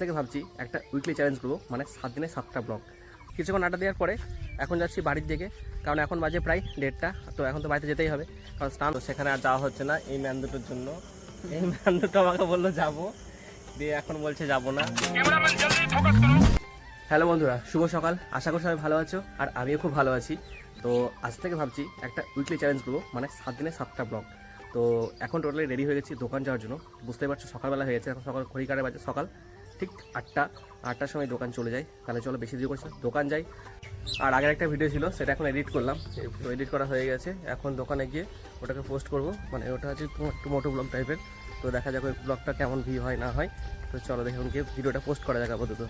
থেকে ভাবছি একটা উইকলি চ্যালেঞ্জ করব মানে সাত দিনে সাতটা ব্লগ কিছুক্ষণ আড্ডা দেওয়ার পরে এখন যাচ্ছি বাড়ির দিকে কারণ এখন বাজে প্রায় দেড়টা তো এখন তো বাড়িতে যেতেই হবে। কারণ স্নান সেখানে আর যাওয়া হচ্ছে না এই ম্যান দুটোর জন্য। এই ম্যান দুটো আমাকে বলল যাব দিয়ে এখন বলছে যাব না। হ্যালো বন্ধুরা শুভ সকাল। আশা করি সবাই ভালো আছো আর আমিও খুব ভালো আছি। তো আজ থেকে ভাবছি একটা উইকলি চ্যালেঞ্জ করব মানে সাত দিনে সাতটা ব্লগ তো এখন টোটালি রেডি হয়ে গেছি দোকান যাওয়ার জন্য। বুঝতেই পারছ সকালবেলা হয়ে গেছে এখন সকাল ঘড়ি কাটে বাজে সকাল। ঠিক আটটা, আটটার সময় দোকান চলে যাই তাহলে চলো বেশি দেরি করছে দোকান যাই। আর আগের একটা ভিডিও ছিল, সেটা এখন এডিট করলাম। এডিট করা হয়ে গেছে। এখন দোকানে গিয়ে ওটাকে পোস্ট করব। মানে ওটা হচ্ছে একটু একটু মোটো ব্লগ টাইপের তো দেখা যাক ওই ব্লগটা কেমন ভিউ হয়, না হয়। তো চলো দেখুন গিয়ে ভিডিওটা পোস্ট করা যাক আপাতত।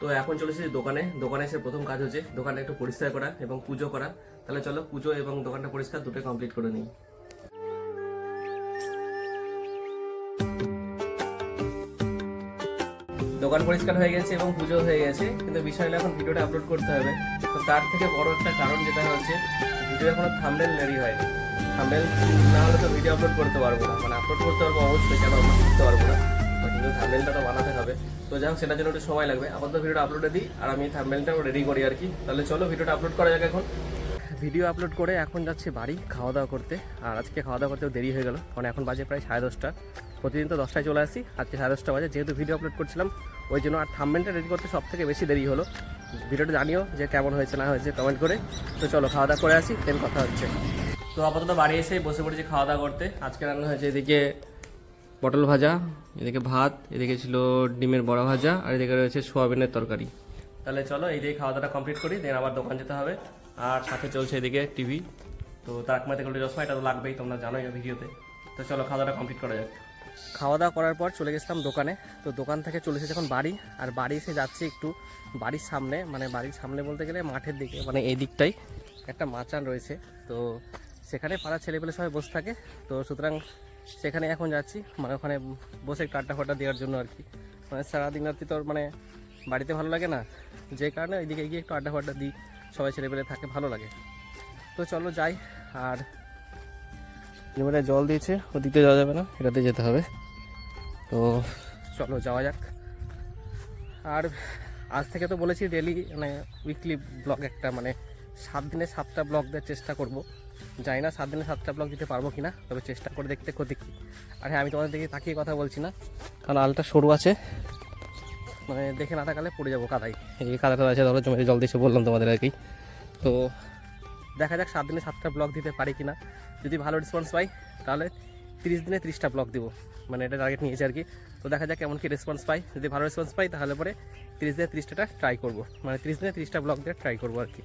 তো এখন চলে এসেছি দোকানে। দোকানে এসে প্রথম কাজ হচ্ছে দোকানটা একটু পরিষ্কার করা এবং পুজো করা। তাহলে চলো পুজো এবং দোকানটা পরিষ্কার, দুটোই কমপ্লিট করে নিই। দোকান পরিষ্কার হয়ে গেছে এবং পুজো হয়ে গেছে, কিন্তু বিষয় হলো এখন ভিডিওটা আপলোড করতে হবে। তো তার থেকে বড় একটা কারণ যেটা হচ্ছে ভিডিও এখনও থাম্বনেল রেডি হয়নি। থাম্বনেল না হলে তো ভিডিও আপলোড করতে পারব না। মানে আপলোড করতে পারব অবশ্যই, কেন আপলোড করতে পারব না? কিন্তু থাম্বনেলটা তো বানাতে হবে। তো যাই হোক, সেটার জন্য একটু সময় লাগবে। আপাতত ভিডিওটা আপলোডে দিই, আর আমি থাম্বনেলটাও রেডি করি আর কি। তাহলে চলো, ভিডিওটা আপলোড করা যাক এখন। ভিডিও আপলোড করে এখন যাচ্ছি বাড়ি খাওয়া দাওয়া করতে। আর আজকে খাওয়া দাওয়া করতেও দেরি হয়ে গেল, কারণ এখন বাজে প্রায় সাড়ে দশটা। প্রতিদিন তো দশটায় চলে আসি, আজকে সাড়ে দশটা বাজে, যেহেতু ভিডিও আপলোড করছিলাম, ওই জন্য আর থাম্বেনটা রেডি করতে সব থেকে বেশি দেরি হলো। ভিডিওটা জানিও যে কেমন হয়েছে, না হয়েছে কমেন্ট করে। তো চলো খাওয়া দাওয়া করে আসি দেন কথা হচ্ছে। তো আপাতত বাড়ি এসে বসে পড়েছি খাওয়া দাওয়া করতে। আজকে রান্না হয়েছে এদিকে পটল ভাজা, এদিকে ভাত, এদিকে ছিল ডিমের বড়া ভাজা, আর এদিকে রয়েছে সোয়াবিনের তরকারি। তাহলে চলো, এই দিয়ে খাওয়া দাওয়াটা কমপ্লিট করি দেন আবার দোকান যেতে হবে। আর সাথে চলছে এদিকে টিভি তো তারক মাতে গোল্ডি চশমা এটা তো লাগবেই, তোমরা জানোই ভিডিওতে তো। চলো খাওয়া দাওয়াটা কমপ্লিট করা যাক। খাওয়া দাওয়া করার পর চলে গেছিলাম দোকানে। তো দোকান থেকে চলে এসেছে এখন বাড়ি, আর বাড়ি এসে যাচ্ছি একটু বাড়ির সামনে মানে বাড়ির সামনে বলতে গেলে মাঠের দিকে মানে এই দিকটাই একটা মাচান রয়েছে। তো সেখানে পাড়ার ছেলেপেলে সবাই বসে থাকে। তো সুতরাং সেখানে এখন যাচ্ছি মানে ওখানে বসে আড্ডা ফাড্ডা দেওয়ার জন্য আর কি। মানে সারাদিন রাত্রি তোর মানে বাড়িতে ভালো লাগে না। যে কারণে ওইদিকে গিয়ে একটু আড্ডা ফাড্ডা দিই। সবাই ছেলেপেলে থাকে ভালো লাগে। তো চলো যাই আর এবারে জল দিয়েছে ওদিকে যাওয়া যাবে না এটাতে যেতে হবে। তো চলো যাওয়া যাক। আর আজ থেকে তো বলেছি ডেলি মানে উইকলি ব্লগ একটা মানে সাত দিনে সাতটা ব্লগ দেওয়ার চেষ্টা করব। জানি না সাত দিনে সাতটা ব্লগ দিতে পারব কি না তবে চেষ্টা করে দেখতে দেখি আর হ্যাঁ আমি তোমাদের দিকে তাকিয়ে কথা বলছি না কারণ আলটা সরু আছে। মানে দেখে না থাকালে পড়ে যাব কাদাই এই কাদাটা আছে ধরো জমিতে জল দিয়েছে বললাম তোমাদের আর কি। তো দেখা যাক সাত দিনে সাতটা ব্লগ দিতে পারি কিনা। যদি ভালো রেসপন্স পাই তাহলে তিরিশ দিনে তিরিশটা ব্লগ দিব। মানে এটা টার্গেট নিয়েছে আর কি। তো দেখা যাক কেমন কি রেসপন্স পাই। যদি ভালো রেসপন্স পাই তাহলে পরে তিরিশ দিনে তিরিশটা ট্রাই করব। মানে তিরিশ দিনে তিরিশটা ব্লগ দিয়ে ট্রাই করব আর কি।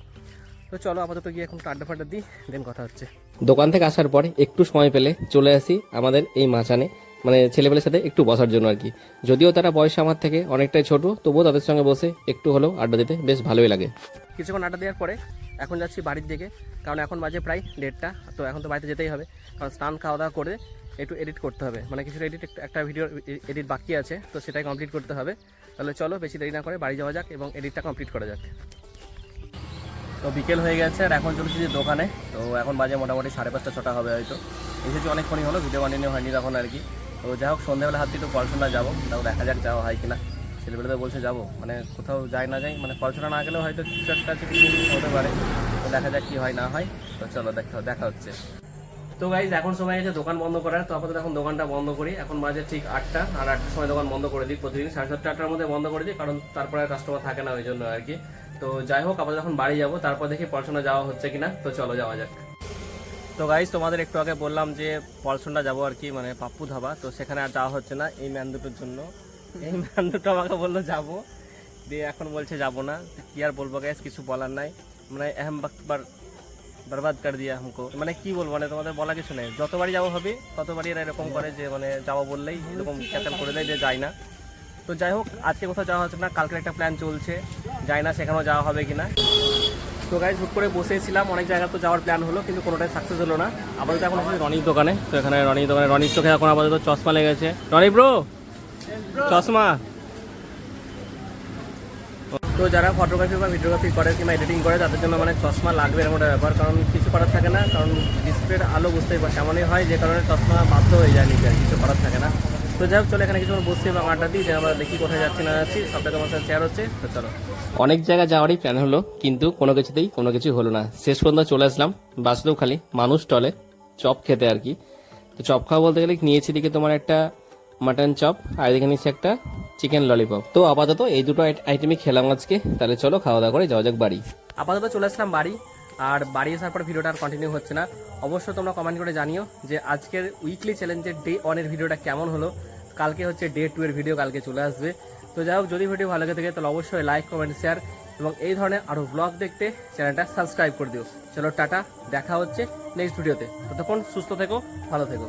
তো চলো আপাতত গিয়ে এখন আড্ডা ফাড্ডা দিই দেন কথা হচ্ছে। দোকান থেকে আসার পরে একটু সময় পেলে চলে আসি আমাদের এই মাচানে মানে ছেলেপেলের সাথে একটু বসার জন্য আর কি। যদিও তারা বয়স আমার থেকে অনেকটাই ছোট, তবুও তাদের সঙ্গে বসে একটু হলেও আড্ডা দিতে বেশ ভালোই লাগে। কিছুক্ষণ আড্ডা দেওয়ার পরে এখন যাচ্ছি বাড়ির দিকে, কারণ এখন বাজে প্রায় দেড়টা, তো এখন তো বাড়িতে যেতেই হবে। কারণ স্নান খাওয়া দাওয়া করে একটু এডিট করতে হবে। মানে কিছু এডিট একটা ভিডিও এডিট বাকি আছে, তো সেটাই কমপ্লিট করতে হবে। তাহলে চলো বেশি দেরি না করে বাড়ি যাওয়া যাক এবং এডিটটা কমপ্লিট করা যাক। তো বিকেল হয়ে গেছে আর এখন চলেছি যে দোকানে। তো এখন বাজে মোটামুটি সাড়ে পাঁচটা, ছটা হবে হয়তো। এসেছি অনেকক্ষণই হলো ভিডিও বানিয়ে হয়নি তখন আর কি। তো যাই হোক সন্ধ্যাবেলা হাতে একটু পড়াশোনা যাব। তাও দেখা যাক যাওয়া হয় কিনা। ছেলেবেলাতে বলছে যাব। মানে কোথাও যাই না যাই মানে পড়াশোনা না গেলেও হয়তো কিছু একটা কিছু হতে পারে। তো দেখা যাক কি হয়, না হয়। তো চলো, দেখা দেখা হচ্ছে। তো গাইজ এখন সময় আছে, দোকান বন্ধ করার। তো আপাতত এখন দোকানটা বন্ধ করি। এখন মাঝে ঠিক আটটা। আর আটটার সময় দোকান বন্ধ করে দিই প্রতিদিন। সাড়ে সাতটা, আটটার মধ্যে বন্ধ করে দিই, কারণ তারপরে কাস্টমার থাকে না ওই জন্য আর কি। তো যাই হোক, আপাতত এখন বাড়ি যাব। তারপর দেখি পড়াশোনা যাওয়া হচ্ছে কিনা। তো চলো, যাওয়া যাক। তো গাইজ তোমাদের একটু আগে বললাম যে পড়াশোনা যাবো আর কি মানে পাপ্পু ধাবা তো সেখানে আর যাওয়া হচ্ছে না এই ম্যান দুটোর জন্য এই ম্যান দুটো আমাকে বললো যাবো দিয়ে এখন বলছে যাবো না তো কি আর বলবো গাইজ কিছু বলার নাই মানে এহম বক্ত বার বরবাদ করে দিয়া हमको মানে কি বলবো মানে তোমাদের বলা কিছু নেই যতবারই যাবো হবে ততবারই এরা এরকম করে যে মানে যাবো বললেই এরকম ক্যান্সেল করে দেয় যে যায় না তো যাই হোক আজকে কোথাও যাওয়া হচ্ছে না কালকে একটা প্ল্যান চলছে যাই না সেখানেও যাওয়া হবে কিনা তো গাইজ হুট করে বসেছিলাম, অনেক জায়গা তো যাওয়ার প্ল্যান হলো, কিন্তু কোনোটাই সাকসেস হলো না। আপাতত এখন হচ্ছে রনির দোকানে, তো এখানে রনির দোকানে, রনির চোখে এখন আপাতত চশমা লেগেছে। রনি ব্রো চশমা। তো যারা ফটোগ্রাফি বা ভিডিওগ্রাফি করে কিংবা এডিটিং করে, তাদের জন্য মানে চশমা লাগবে একটা ব্যাপার, কারণ কিছু করার থাকে না, কারণ ডিসপ্লের আলো বুঝতেই পারছে এমনই হয় যে কারণে চশমা বাধ্য হয়ে যায় নিজে কিছু করার থাকে না। তো যাই হোক চলো এখানে কিছুক্ষণ বসছি এবং আড্ডা দিই যে আমরা দেখি কোথায় যাচ্ছি না যাচ্ছি। সবটা তোমার সাথে শেয়ার হচ্ছে তো চলো। অনেক জায়গায় যাওয়ারই প্ল্যান হলো কিন্তু কোনো কিছুতেই কোনো কিছু হলো না। শেষ পর্যন্ত চলে আসলাম বাসলেও খালি মানুষ টলে চপ খেতে আর কি। তো চপ খাওয়া বলতে গেলে নিয়েছি দিকে তোমার একটা মাটন চপ আর এদিকে নিয়েছি একটা চিকেন ললিপপ তো আপাতত এই দুটো আইটেমই খেলাম আজকে তাহলে চলো খাওয়া দাওয়া করে যাওয়া যাক বাড়ি। আপাতত চলে আসলাম বাড়ি আর বাড়ি আসার পর ভিডিওটা আর কন্টিনিউ হচ্ছে না। অবশ্যই তোমরা কমেন্ট করে জানিও যে আজকের উইকলি চ্যালেঞ্জের ডে ওয়ানের ভিডিওটা কেমন হলো। কালকে হচ্ছে ডে টু এর ভিডিও কালকে চলে আসবে। তো যাই হোক, যদি ভিডিও ভালো লেগে থাকে, তাহলে অবশ্যই লাইক কমেন্ট শেয়ার এবং এই ধরনের আরও ব্লগ দেখতে চ্যানেলটা সাবস্ক্রাইব করে দিও। চলো, টাটা, দেখা হচ্ছে নেক্সট ভিডিওতে ততক্ষণ সুস্থ থেকো, ভালো থেকো।